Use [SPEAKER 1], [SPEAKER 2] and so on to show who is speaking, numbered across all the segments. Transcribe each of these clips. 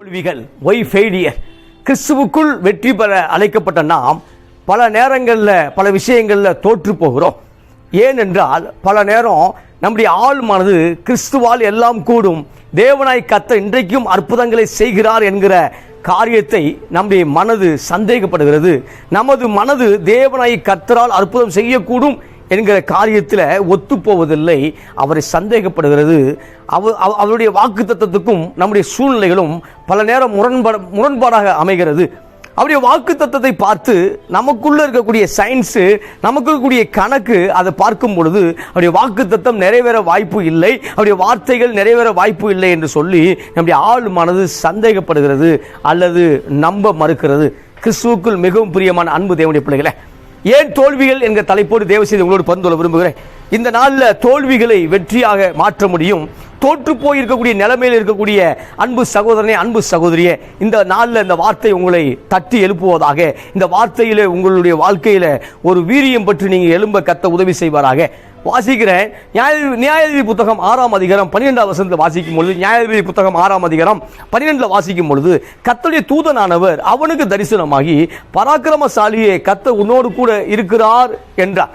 [SPEAKER 1] தோல்விகள் Y failure கிறிஸ்துவுக்குள் வெற்றி பெற அழைக்கப்பட்ட நாம் பல நேரங்களில் பல விஷயங்களில் தோற்று போகிறோம். ஏனென்றால் பல நேரம் நம்முடைய ஆள் மனது கிறிஸ்துவால் எல்லாம் கூடும். தேவனாய் கத்த இன்றைக்கும் அற்புதங்களை செய்கிறார் என்கிற காரியத்தை நம்முடைய மனது சந்தேகப்படுகிறது. நமது மனது தேவனாய் கத்தரால் அற்புதம் செய்யக்கூடும் என்கிற காரியத்தில் ஒத்துப்போவதில்லை. அவரை சந்தேகப்படுகிறது. அவ அவ- அவருடைய வாக்கு தத்துவத்துக்கும் நம்முடைய சூழ்நிலைகளும் பல நேரம் முரண்பாட முரண்பாடாக அமைகிறது. அவருடைய வாக்கு தத்துவத்தை பார்த்து நமக்குள்ள இருக்கக்கூடிய சயின்ஸு நமக்கு இருக்கக்கூடிய கணக்கு அதை பார்க்கும் பொழுது அவருடைய வாக்கு தத்துவம் நிறைவேற வாய்ப்பு இல்லை. அவருடைய வார்த்தைகள் நிறைவேற வாய்ப்பு இல்லை என்று சொல்லி நம்முடைய ஆள் மனது சந்தேகப்படுகிறது அல்லது நம்ப மறுக்கிறது. கிறிஸ்துவுக்குள் மிகவும் பிரியமான அன்பு தேவனுடைய பிள்ளைகளை ஏன் தோல்விகள் என்கிற தலைப்போடு தேவசீதை உங்களோடு பகிர்ந்து கொள்ள விரும்புகிறேன். இந்த நாளில் தோல்விகளை வெற்றியாக மாற்ற முடியும். தோற்று போய் இருக்கக்கூடிய நிலைமையில் இருக்கக்கூடிய அன்பு சகோதரனே அன்பு சகோதரியே இந்த நாளில் இந்த வார்த்தை உங்களை தட்டி எழுப்புவதாக இந்த வார்த்தையில் உங்களுடைய வாழ்க்கையில் ஒரு வீரியம் பற்றி நீங்கள் எழும்ப கத்த உதவி செய்வாராக. வாசிக்கிறேன். நியாய நியாயாதிபதி புத்தகம் ஆறாம் அதிகாரம் பன்னிரெண்டாம் வசனத்தில் வாசிக்கும் பொழுது நியாயாதிபதி புத்தகம் ஆறாம் அதிகாரம் பன்னிரெண்டில் வாசிக்கும் பொழுது கத்தருடைய தூதனானவர் அவனுக்கு தரிசனமாகி பராக்கிரமசாலியே கத்த உன்னோடு கூட இருக்கிறார் என்றார்.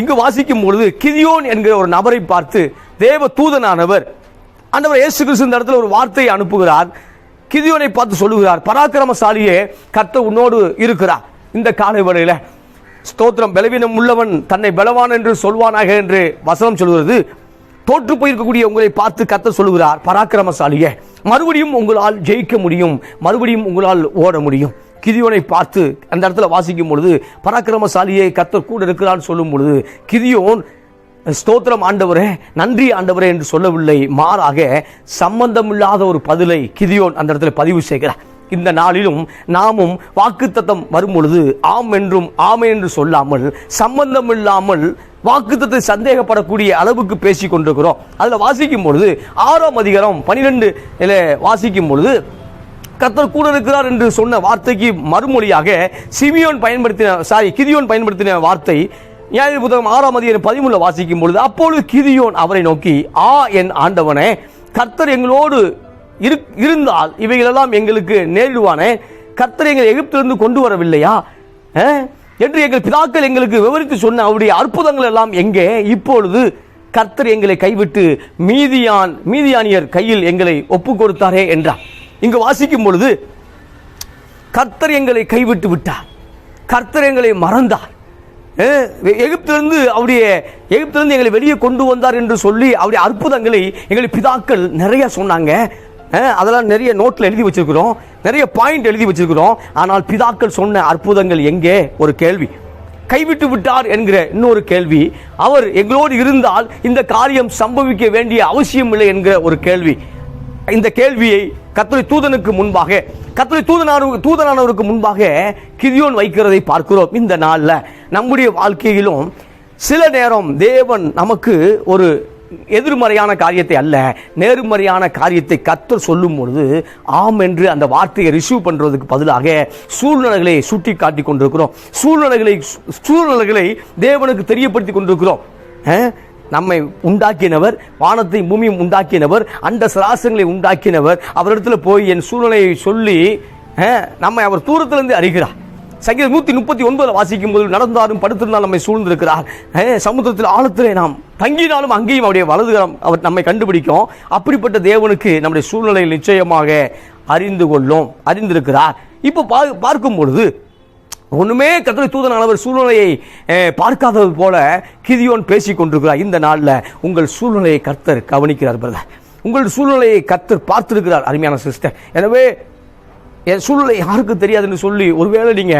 [SPEAKER 1] இங்கு வாசிக்கும் பொழுது கிதியோன் என்கிற ஒரு நபரை பார்த்து தேவ தூதனானவர் அந்தவர் இயேசு கிறிஸ்து இந்த இடத்துல ஒரு வார்த்தையை அனுப்புகிறார். கிதியோனை பார்த்து சொல்லுகிறார் பராக்கிரமசாலியே கத்த உன்னோடு இருக்கிறார். இந்த காலை வேளையில் ஸ்தோத்திரம் பலவீனம் உள்ளவன் தன்னை பலவான் என்று சொல்வானாக என்று வசனம் சொல்கிறது. தோற்று போயிருக்கக்கூடிய உங்களை பார்த்து கத்த சொல்லுகிறார் பராக்கிரமசாலியே மறுபடியும் உங்களால் ஜெயிக்க முடியும் மறுபடியும் உங்களால் ஓட முடியும். கிதியோனை பார்த்து அந்த இடத்துல வாசிக்கும் பொழுது பராக்கிரமசாலியை கத்தர் கூட இருக்கிறான்னு சொல்லும் பொழுது கிதியோன் ஸ்தோத்திரம் ஆண்டவரே நன்றி ஆண்டவரே என்று சொல்லவில்லை மாறாக சம்பந்தமில்லாத ஒரு பதிலை கிதியோன் அந்த இடத்துல பதிவு செய்கிறார். இந்த நாளிலும் நாமும் வாக்குத்தத்தம் வரும்பொழுது ஆம் என்றும் ஆமை என்று சொல்லாமல் சம்பந்தம் இல்லாமல் வாக்குத்தத்தை சந்தேகப்படக்கூடிய அளவுக்கு பேசிக் கொண்டிருக்கிறோம். அதில் வாசிக்கும் பொழுது ஆறாம் அதிகாரம் பனிரெண்டு வாசிக்கும் பொழுது கர்த்தர் கூட இருக்கிறார் என்று சொன்ன வார்த்தைக்கு மறுமொழியாக சிமியோன் பயன்படுத்தின சாரி கிதியோன் பயன்படுத்தின வார்த்தை நியாய புத்தகம் ஆறாம் அதிகாரம் பதிமூணுல வாசிக்கும் பொழுது அப்பொழுது கிதியோன் அவரை நோக்கி ஆ என் ஆண்டவனே கர்த்தர் எங்களோடு இருந்தால் இவைகளெல்லாம் எங்களுக்கு நேரிடுவானே. கர்த்தர் எங்களை எகிப்திலிருந்து கொண்டு வரவில்லையா? என்று எங்கள் பிதாக்கள் எங்களுக்கு விவரித்து சொன்ன அவருடைய அற்புதங்கள் எல்லாம் எங்கே? இப்பொழுது கர்த்தர் எங்களை கைவிட்டு மீதியான் மீதியானியர் கையில் எங்களை ஒப்பு கொடுத்தாரே என்றார். இங்கு வாசிக்கும் பொழுது கர்த்தர் எங்களை கைவிட்டு விட்டார். கர்த்தர் எங்களை மறந்தார். எகிப்திலிருந்து அவருடைய எகிப்திலிருந்து எங்களை வெளியே கொண்டு வந்தார் என்று சொல்லி அவருடைய அற்புதங்களை எங்களுடைய பிதாக்கள் நிறைய சொன்னாங்க. அதெல்லாம் நிறைய நோட்டில் எழுதி வச்சிருக்கிறோம். நிறைய பாயிண்ட் எழுதி வச்சிருக்கிறோம். ஆனால் பிதாக்கள் சொன்ன அற்புதங்கள் எங்கே? ஒரு கேள்வி. கைவிட்டு விட்டார் என்கிற இன்னொரு கேள்வி. அவர் எங்களோடு இருந்தால் இந்த காரியம் சம்பவிக்க வேண்டிய அவசியம் இல்லை என்கிற ஒரு கேள்வி. இந்த கேள்வியை கத்துரை தூதனுக்கு முன்பாக கத்துரை தூதனானவர் தூதனானவருக்கு முன்பாக கிரியோன் வைக்கிறதை பார்க்கிறோம் இந்த நாளில். நம்முடைய வாழ்க்கையிலும் சில நேரம் தேவன் நமக்கு ஒரு எதிர்மறையான காரியத்தை அல்ல நேர்மறையான காரியத்தை கத்தர் சொல்லும் பொழுது ஆம் என்று அந்த வார்த்தையை ரிசீவ் பண்ணுறதுக்கு பதிலாக சூழ்நிலைகளை சுட்டி காட்டி கொண்டிருக்கிறோம். சூழ்நிலைகளை சூழ்நிலைகளை தேவனுக்கு தெரியப்படுத்தி கொண்டிருக்கிறோம். நம்மை உண்டாக்கினவர் வானத்தை பூமியும் உண்டாக்கினவர் அந்த சராசங்களை உண்டாக்கினவர் அவரிடத்துல போய் என் சூழ்நிலையை சொல்லி நம்மை அவர் தூரத்திலிருந்து அறிகிறார். சங்கீதம் நூத்தி முப்பத்தி ஒன்பது வாசிக்கும் போது நடந்தாலும் படுத்திருந்தாலும் நம்மை சூழ்ந்திருக்கிறார். அஹ், சமுத்திரத்தில் ஆழத்திலே நாம் தங்கினாலும் அங்கேயும் அவருடைய வலதுகரம் அவர் நம்மை கண்டுபிடிக்கும். அப்படிப்பட்ட தேவனுக்கு நம்முடைய சூழ்நிலையில் நிச்சயமாக அறிந்து கொள்ளும் அறிந்திருக்கிறார். இப்போ பா- பார்க்கும் பொழுது ஒன்றுமே கத்தரை தூதனானவர் சூழ்நிலையை பார்க்காதது போல கிதியோன் பேசி கொண்டிருக்கிறார். இந்த நாளில் உங்கள் சூழ்நிலையை கர்த்தர் கவனிக்கிறார் பிரதர். உங்கள் சூழ்நிலையை கர்த்தர் பார்த்திருக்கிறார் அருமையான சிஸ்டர். எனவே என் சூழ்நிலை யாருக்கு தெரியாதுன்னு சொல்லி ஒருவேளை நீங்க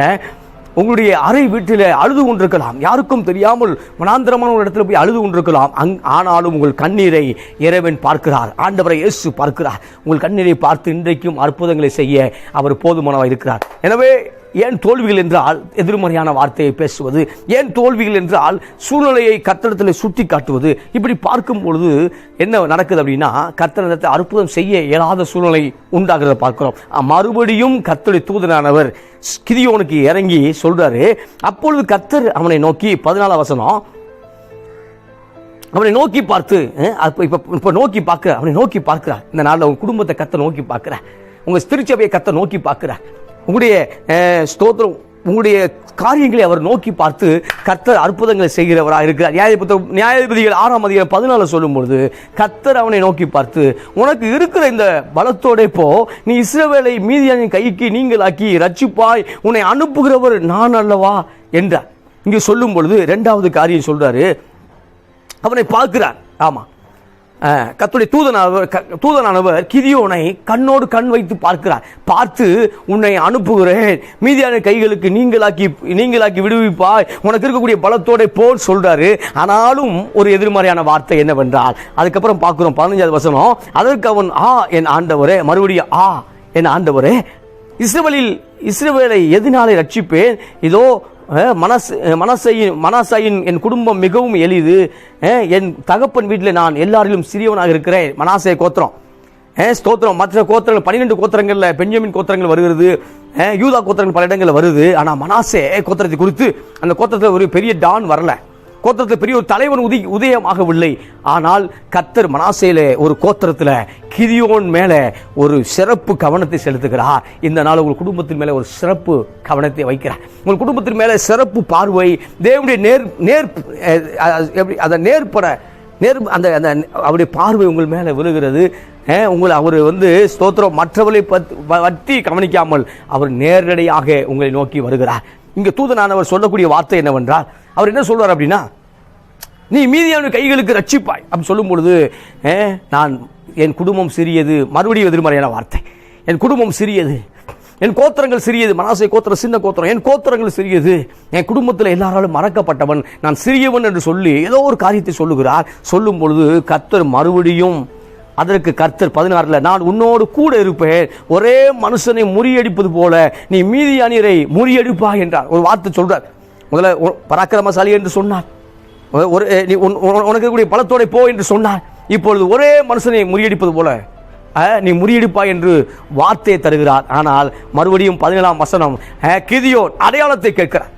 [SPEAKER 1] உங்களுடைய அறை வீட்டில் அழுது கொண்டிருக்கலாம். யாருக்கும் தெரியாமல் மனாந்திரமான ஒரு இடத்துல போய் அழுது கொண்டிருக்கலாம். அங் ஆனாலும் உங்கள் கண்ணீரை இறைவன் பார்க்கிறார். ஆண்டவரை இயேசு பார்க்கிறார். உங்கள் கண்ணீரை பார்த்து இன்றைக்கும் அற்புதங்களை செய்ய அவர் போதுமானவாக இருக்கிறார் எனவே ஏன் தோல்விகள் என்றால் எதிர்மறையான வார்த்தையை பேசுவது? ஏன் தோல்விகள் என்றால் சூழ்நிலையை கத்தடத்தில் சுட்டி காட்டுவது இப்படி பார்க்கும் பொழுது என்ன நடக்குது அப்படின்னா கத்தனத்தை அற்புதம் செய்ய இயலாத சூழ்நிலை உண்டாகிறத பார்க்கிறோம். மறுபடியும் கத்தடி தூதனானவர் கிதியோனுக்கு இறங்கி சொல்றாரு அப்பொழுது கத்தர் அவனை நோக்கி பதினாலாம் வசனம் அவனை நோக்கி பார்த்து இப்போ இப்ப நோக்கி பார்க்க அவனை நோக்கி பார்க்கிறார். இந்த நாளில் உன் குடும்பத்தை கத்த நோக்கி பார்க்கிற உங்கள் திருச்சபையை கத்த நோக்கி பார்க்கிறார். உங்களுடைய ஸ்தோத்திரம் உங்களுடைய காரியங்களை அவர் நோக்கி பார்த்து கர்த்தர் அற்புதங்களை செய்கிறவராக இருக்கிறார். நியாயபுத்த நியாயாதிபதிகள் ஆறாம் அதிகாரம் பதினாலு சொல்லும் பொழுது கர்த்தர் அவனை நோக்கி பார்த்து உனக்கு இருக்கிற இந்த பலத்தோட போ நீ இஸ்ரவேலை மீதியான கைக்கு நீங்களாக்கி ரட்சிப்பாய் உன்னை அனுப்புகிறவர் நான் அல்லவா? என்றார். இங்கே சொல்லும் பொழுது ரெண்டாவது காரியம் சொல்றாரு. அவனை பார்க்கிறார். ஆமாம் கத்துடைய தூதனவர் தூதனானவர் க- தூதனானவர் கிரியோனை கண்ணோடு கண் வைத்து பார்க்கிறார். பார்த்து உன்னை அனுப்புகிறேன். மீதியான கைகளுக்கு நீங்களாக்கி நீங்களாக்கி விடுவிப்பாய். உனக்கு இருக்கக்கூடிய பலத்தோட போல் சொல்றாரு. ஆனாலும் ஒரு எதிர்மறையான வார்த்தை என்னவென்றால் அதுக்கப்புறம் பார்க்கிறோம் பதினஞ்சாவது வசனம் அதற்கு அவன் ஆ என் ஆண்டவரே. மறுபடியும் ஆ என் ஆண்டவரே. இஸ்ரேலில் இஸ்ரேலை எதினாலே ரட்சிப்பேன். இதோ மனசு மனசையின் மனசையின் என் குடும்பம் மிகவும் எளிது. என் தகப்பன் வீட்டில் நான் எல்லாரிலும் சிறியவனாக இருக்கிறேன். மனாசே கோத்திரம். ஸ்தோத்திரம். மற்ற கோத்திரங்கள் பன்னிரெண்டு கோத்திரங்களில் பெஞ்சமின் கோத்திரங்கள் வருகிறது. யூதா கோத்திரங்கள் பல இடங்களில் வருது. ஆனால் மனாசே கோத்திரத்தை குறித்து அந்த கோத்திரத்தில் ஒரு பெரிய டான் வரலை. கோத்திரத்தில் பெரிய ஒரு தலைவன் உதி உதயமாகவில்லை. ஆனால் கத்தர் மனாசையில் ஒரு கோத்திரத்தில் கிதியோன் மேல ஒரு சிறப்பு கவனத்தை செலுத்துகிறார். இந்த நாள் உங்கள் குடும்பத்தின் மேலே ஒரு சிறப்பு கவனத்தை வைக்கிறார். உங்கள் குடும்பத்தின் மேலே சிறப்பு பார்வை தேவனுடைய நேர் நேர் எப்படி அதை நேர்பட நேர் அந்த அந்த அவருடைய பார்வை உங்கள் மேலே விழுகிறது. உங்களை அவர் வந்து ஸ்தோத்திரம் மற்றவர்களை பத்- பற்றி கவனிக்காமல் அவர் நேரடியாக உங்களை நோக்கி வருகிறார். இங்க தூதனானவர் சொல்லக்கூடிய வார்த்தை என்னவென்றால் அவர் என்ன சொல்றார் அப்படின்னா நீ மீதியான கைகளுக்கு ரட்சிப்பாய். அப்படி சொல்லும் பொழுது நான் என் குடும்பம் சிறியது. மறுபடியும் எதிர்மறையான வார்த்தை. என் குடும்பம் சிறியது. என் கோத்திரங்கள் சிறியது. மனாசை கோத்திரம் சின்ன கோத்திரம். என் கோத்திரங்கள் சிறியது. என் குடும்பத்தில் எல்லாராலும் மறக்கப்பட்டவன் நான் சிறியவன் என்று சொல்லி ஏதோ ஒரு காரியத்தை சொல்லுகிறார். சொல்லும் பொழுது கர்த்தர் மறுபடியும் அதற்கு கர்த்தர் பதினாறில் நான் உன்னோடு கூட இருப்பேன். ஒரே மனுஷனை முறியடிப்பது போல நீ மீதி அணியரை முறியடிப்பா என்றார். ஒரு வார்த்தை சொல்றார். முதல்ல பராக்கிரமசாலி என்று சொன்னார் ஒரு- நீ உன்- உனக்கு கூடிய பலத்தோட போ என்று சொன்னார் இப்பொழுது ஒரே மனுஷனை முறியடிப்பது போல நீ முறியடிப்பாய் என்று வார்த்தையை தருகிறார். ஆனால் மறுபடியும் பதினேழாம் வசனம் கிதியோன் அடையாளத்தை கேட்கிறார்.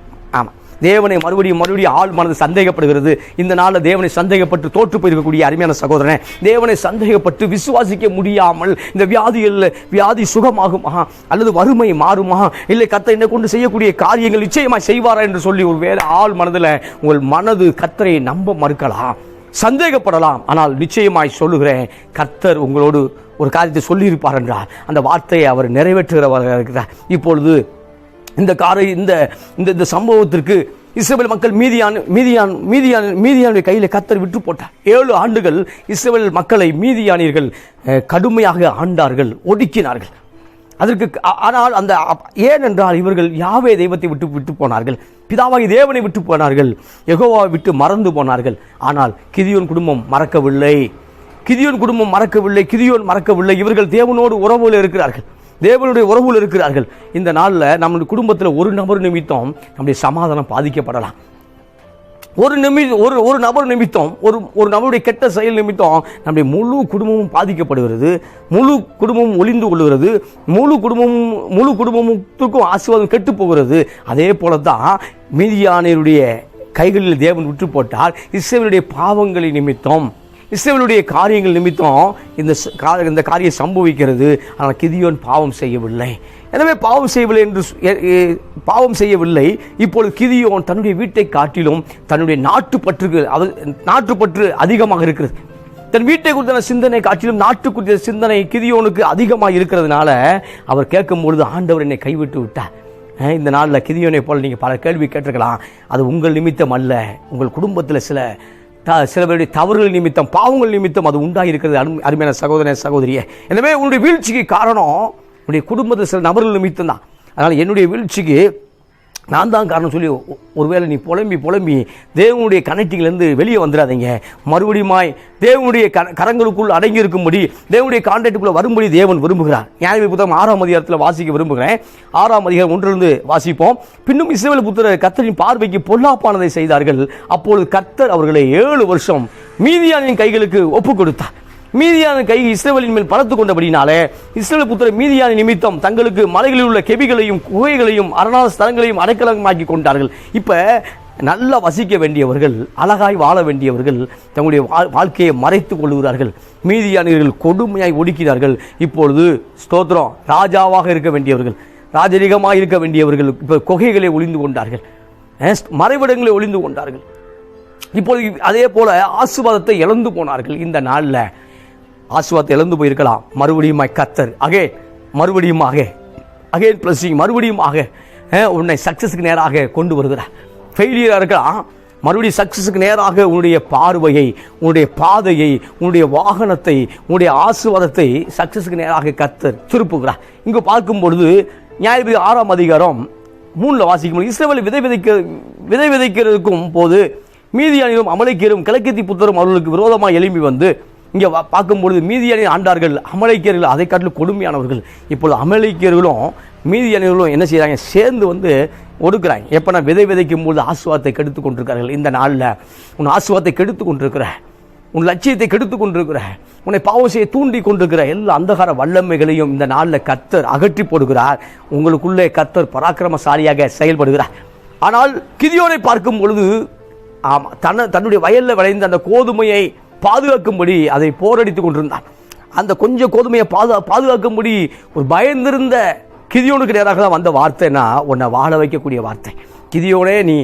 [SPEAKER 1] தேவனை மறுபடியும் மறுபடியும் ஆள் மனது சந்தேகப்படுகிறது. இந்த நாளில் தேவனை சந்தேகப்பட்டு தோற்று போயிருக்கக்கூடிய அருமையான சகோதரனே தேவனை சந்தேகப்பட்டு விசுவாசிக்க முடியாமல் இந்த வியாதியில் வியாதி சுகமாகுமா அல்லது வறுமை மாறுமா இல்லை கத்தை என்ன கொண்டு செய்யக்கூடிய காரியங்கள் நிச்சயமாக செய்வாரா என்று சொல்லி ஒரு வேலை ஆள் மனதில் உங்கள் மனது கத்தரை நம்ப மறுக்கலாம் சந்தேகப்படலாம். ஆனால் நிச்சயமாய் சொல்லுகிறேன் கர்த்தர் உங்களோடு ஒரு காரியத்தை சொல்லியிருப்பார் என்றால் அந்த வார்த்தையை அவர் நிறைவேற்றுகிறவராக இருக்கிறார். இப்பொழுது இந்த காரை இந்த இந்த இந்த சம்பவத்திற்கு இஸ்ரேல் மக்கள் மீதியான் மீதியான் மீதியான் மீதியானுடைய கையில் கத்தர் விட்டு போட்டார். ஏழு ஆண்டுகள் இஸ்ரேல் மக்களை மீதியானியர்கள் கடுமையாக ஆண்டார்கள் ஒடுக்கினார்கள். அதற்கு ஆனால் அந்த அப்- ஏனென்றால் இவர்கள் யாவே தெய்வத்தை விட்டு விட்டு போனார்கள். பிதாவாகி தேவனை விட்டு போனார்கள். எகோவாவை விட்டு மறந்து போனார்கள். ஆனால் கிதியோன் குடும்பம் மறக்கவில்லை. கிதியோன் குடும்பம் மறக்கவில்லை கிதியோன் மறக்கவில்லை. இவர்கள் தேவனோடு உறவுல இருக்கிறார்கள். தேவனுடைய உறவுகள் இருக்கிறார்கள். இந்த நாளில் நம்முடைய குடும்பத்தில் ஒரு நபர் நிமித்தம் நம்முடைய சமாதானம் பாதிக்கப்படலாம். ஒரு நிமி ஒரு ஒரு நபர் நிமித்தம் ஒரு ஒரு நபருடைய கெட்ட செயல் நிமித்தம் நம்முடைய முழு குடும்பமும் பாதிக்கப்படுகிறது. முழு குடும்பமும் ஒளிந்து கொள்கிறது. முழு குடும்பமும் முழு குடும்பத்துக்கும் ஆசீர்வாதம் கெட்டு போகிறது. அதே போல தான் மீதியானருடைய கைகளில் தேவன் விட்டு போட்டால் இஸ்ரேலுடைய பாவங்களின் நிமித்தம் இஸ்ரேலுடைய காரியங்கள் நிமித்தம் இந்த இந்த காரியம் சம்பவிக்கிறது. ஆனால் கிதியோன் பாவம் செய்யவில்லை. எனவே பாவம் செய்யவில்லை என்று பாவம் செய்யவில்லை. இப்பொழுது கிதியோன் தன்னுடைய வீட்டை காட்டிலும் தன்னுடைய நாட்டுப்பற்றுக்கு அவர் நாட்டுப்பற்று அதிகமாக இருக்கிறது. தன் வீட்டை குறித்த சிந்தனை காட்டிலும் நாட்டு குறித்த சிந்தனை கிதியோனுக்கு அதிகமாக இருக்கிறதுனால அவர் கேட்கும் பொழுது ஆண்டவர் என்னை கைவிட்டு விட்டார். இந்த நாளில் கிதியோனை போல் நீங்கள் பல கேள்வி கேட்டிருக்கலாம். அது உங்கள் நிமித்தம் அல்ல. உங்கள் குடும்பத்தில் சில சில பேருடைய தவறுகள் நிமித்தம் பாவங்கள் நிமித்தம் அது உண்டாகிருக்கிறது அரு அருமையான சகோதர சகோதரியே. எனவே உன்னுடைய வீழ்ச்சிக்கு காரணம் உன்னுடைய குடும்பத்தில் சில நபர்கள் நிமித்தம் தான் அதனால் என்னுடைய வீழ்ச்சிக்கு நான் தான் காரணம் சொல்லி ஒருவேளை நீ புலம்பி புலம்பி தேவனுடைய கனெக்டிங்லேருந்து வெளியே வந்துடாதீங்க மறுபடியுமாய் தேவனுடைய க கரங்களுக்குள் அடங்கி இருக்கும்படி தேவனுடைய கான்டாக்டுக்குள்ள வரும்படி தேவன் விரும்புகிறார். ஞானவி புத்தகம் ஆறாம் அதிகாரத்தில் வாசிக்க விரும்புகிறேன். ஆறாம் அதிகாரம் ஒன்றிலிருந்து வாசிப்போம். பின்னும் இஸ்ரவேல் புத்திரர் கத்தரின் பார்வைக்கு பொல்லாப்பானதை செய்தார்கள். அப்பொழுது கர்த்தர் அவர்களை ஏழு வருஷம் மீதியானின் கைகளுக்கு ஒப்பு கொடுத்தார் மீதியான கை இஸ்ரேவலின் மேல் பலத்து கொண்டபடினாலே இஸ்ரேல் புத்திர மீதியான நிமித்தம் தங்களுக்கு மலைகளில் உள்ள கெபிகளையும் குகைகளையும் அரணாத ஸ்தலங்களையும் அடைக்கலமாக்கி கொண்டார்கள். இப்போ நல்லா வசிக்க வேண்டியவர்கள் அழகாய் வாழ வேண்டியவர்கள் தங்களுடைய வாழ்- வாழ்க்கையை மறைத்துக் கொள்கிறார்கள். மீதியானவர்கள் கொடுமையாய் ஒடுக்கினார்கள். இப்பொழுது ஸ்தோத்திரம் ராஜாவாக இருக்க வேண்டியவர்கள் ராஜரிகமாக இருக்க வேண்டியவர்கள் இப்போ குகைகளை ஒளிந்து கொண்டார்கள். மறைவிடங்களை ஒளிந்து கொண்டார்கள். இப்பொழுது அதே போல ஆசுவாதத்தை இழந்து போனார்கள் இந்த நாளில். ஆசுவாத் இழந்து போயிருக்கலாம். மறுபடியும் கத்தர். அகே மறுபடியும் ஆக அகேன் பிளஸிங் மறுபடியும் ஆக உன்னை சக்ஸஸுக்கு நேராக கொண்டு வருகிறார் ஃபெயிலியராக இருக்கலாம். மறுபடியும் சக்ஸஸுக்கு நேராக உன்னுடைய பார்வையை உன்னுடைய பாதையை உன்னுடைய வாகனத்தை உன்னுடைய ஆசீர்வாதத்தை சக்ஸஸுக்கு நேராக கத்தர் திருப்புகிறார். இங்கே பார்க்கும் பொழுது நியாயபதி ஆறாம் அதிகாரம் மூணில் வாசிக்கும் இஸ்ரவேல் விதை விதைக்க விதை விதைக்கிறதுக்கும் போது மீதியானிலும் அமலைக்கீரும் கிழக்கத்தி புத்தரும் அவர்களுக்கு விரோதமாக எழும்பி வந்து இங்கே பார்க்கும்பொழுது மீதியானி ஆண்டார்கள் அமலைக்கியர்கள் அதை காட்டிலும் கொடுமையானவர்கள். இப்பொழுது அமலைக்கியர்களும் மீதியணிகளும் என்ன செய்கிறாங்க சேர்ந்து வந்து ஒடுக்குறாங்க. எப்போ நான் விதை விதைக்கும் பொழுது ஆசுவாத்தை கெடுத்து கொண்டிருக்கிறார்கள் இந்த நாளில். உன் ஆசுவாத்தை கெடுத்து கொண்டிருக்கிற உன் லட்சியத்தை கெடுத்து கொண்டிருக்கிற உன்னை பாவம் செய்ய தூண்டி கொண்டிருக்கிற எல்லா அந்தகார வல்லமைகளையும் இந்த நாளில் கத்தர் அகற்றி போடுகிறார். உங்களுக்குள்ளே கத்தர் பராக்கிரமசாலியாக செயல்படுகிறார். ஆனால் கிதியோனை பார்க்கும் பொழுது ஆமாம் தன்னை தன்னுடைய வயலில் விளைந்த அந்த கோதுமையை பாதுகாக்கும்படி அதை போரடித்து கொண்டிருந்தான். அந்த கொஞ்சம் கோதுமையை பாதுகா பாதுகாக்கும்படி ஒரு பயந்திருந்த கிதியோனுக்கு நேராக தான் வந்த வார்த்தைனா உன்னை வாழ வைக்கக்கூடிய வார்த்தை. கிதியோனே நீ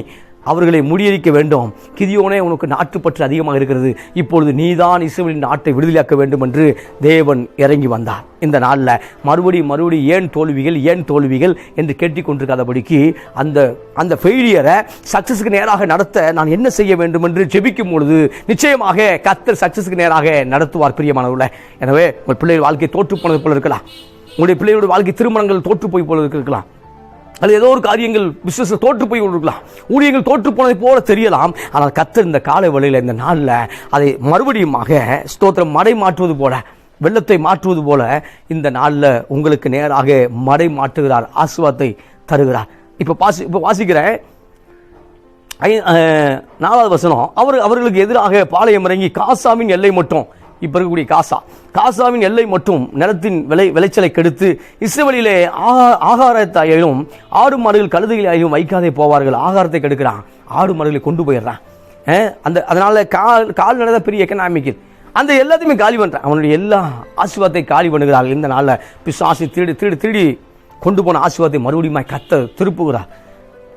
[SPEAKER 1] அவர்களை முடியறிக்க வேண்டும். கிதியோனே உனக்கு நாட்டுப்பற்று அதிகமாக இருக்கிறது. இப்பொழுது நீதான் இசுவின் நாட்டை விடுதலையாக்க வேண்டும் என்று தேவன் இறங்கி வந்தார். இந்த நாளில் மறுபடி மறுபடி ஏன் தோல்விகள் ஏன் தோல்விகள் என்று கேட்டுக்கொண்டிருக்காதபடிக்கு அந்த அந்த ஃபெயிலியரை சக்ஸஸுக்கு நேராக நடத்த நான் என்ன செய்ய வேண்டும் என்று ஜெபிக்கும் பொழுது நிச்சயமாக கத்தர் சக்ஸஸுக்கு நேராக நடத்துவார் பிரியமானவர்கள. எனவே உங்கள் பிள்ளைகள் வாழ்க்கை தோற்று போனது போல இருக்கலாம். உங்களுடைய பிள்ளைகளுடைய வாழ்க்கை திருமணங்கள் தோற்று போய் போல இருக்கலாம். அது ஏதோ ஒரு காரியங்கள் பிசினஸ் தோற்று போய் கொண்டிருக்கலாம். ஊழியர்கள் தோற்று போனதை போல தெரியலாம். ஆனால் கத்தர் இந்த காலை வழியில் இந்த நாளில் அதை மறுபடியுமாக ஸ்தோத்திரம் மடை மாற்றுவது போல வெள்ளத்தை மாற்றுவது போல இந்த நாளில் உங்களுக்கு நேராக மடை மாற்றுகிறார் ஆசுவாத்தை தருகிறார். இப்போ பாசி இப்போ வாசிக்கிறேன். நாலாவது வசனம். அவர் அவர்களுக்கு எதிராக பாளையம் இறங்கி காசாவின் எல்லை மட்டும் இப்போ இருக்கக்கூடிய காசா. காசாவின் எல்லை மட்டும் நிலத்தின் விளை விளைச்சலை கெடுத்து இஸ்ரேலிலே ஆகாரத்தாயிலும் ஆடு மாடுகள் கழுதைகளாயும் வைக்காதே போவார்கள். ஆகாரத்தை கெடுக்கிறான். ஆடு மாடுகளை கொண்டு போயிடுறான். அந்த அதனால கால் கால்நடை பெரிய எக்கனாமிக்கு அந்த எல்லாத்தையுமே காலி பண்ணுறான் அவனுடைய எல்லா ஆசீர்வாதத்தை காலி பண்ணுகிறார்கள். இந்த நாளில் பிசாசி திருடி திருடி திருடி கொண்டு போன ஆசீர்வாதத்தை மறுபடியும் கத்த திருப்புகிறார்.